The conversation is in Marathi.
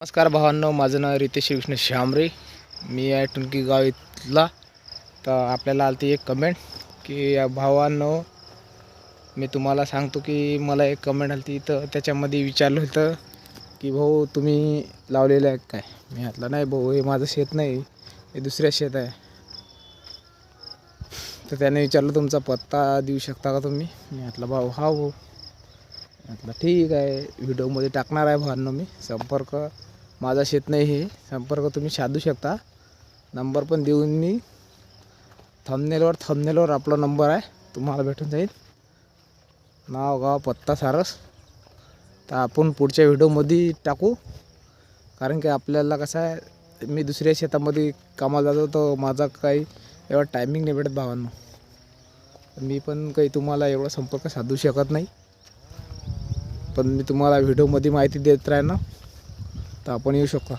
नमस्कार भावांनो माझं नाव रितेश श्रीकृष्ण श्यामरे मी आहे टुनकी गाव इथला. तर आपल्याला आलती एक कमेंट की या भावांनो मी तुम्हाला सांगतो की मला एक कमेंट आली तर त्याच्यामध्ये विचारलं होतं की भाऊ तुम्ही लावलेलं आहे काय? मी म्हटलं नाही भाऊ हे माझं शेत नाही हे दुसऱ्या शेत आहे. तर त्याने विचारलं तुमचा पत्ता देऊ शकता का तुम्ही? मी म्हटलं भाऊ हा भाऊ. म्हटलं ठीक आहे व्हिडिओमध्ये टाकणार आहे भावांनो मी संपर्क. माझा शेत नाही हे. संपर्क तुम्ही साधू शकता. नंबर पण देऊन मी थमनेलवर थमनेलवर आपला नंबर आहे. तुम्हाला भेटून जाईल. नाव गाव पत्ता सारस. तर आपण पुढच्या व्हिडिओमध्ये टाकू. कारण की आपल्याला कसं आहे मी दुसऱ्या शेतामध्ये कामाला जातो तर माझा काही एवढा टायमिंग नाही भेटत भावांना. मी पण काही तुम्हाला एवढा संपर्क साधू शकत नाही. पण मी तुम्हाला व्हिडिओमध्ये माहिती देत राहीन. ना तर आपण येऊ शकतो.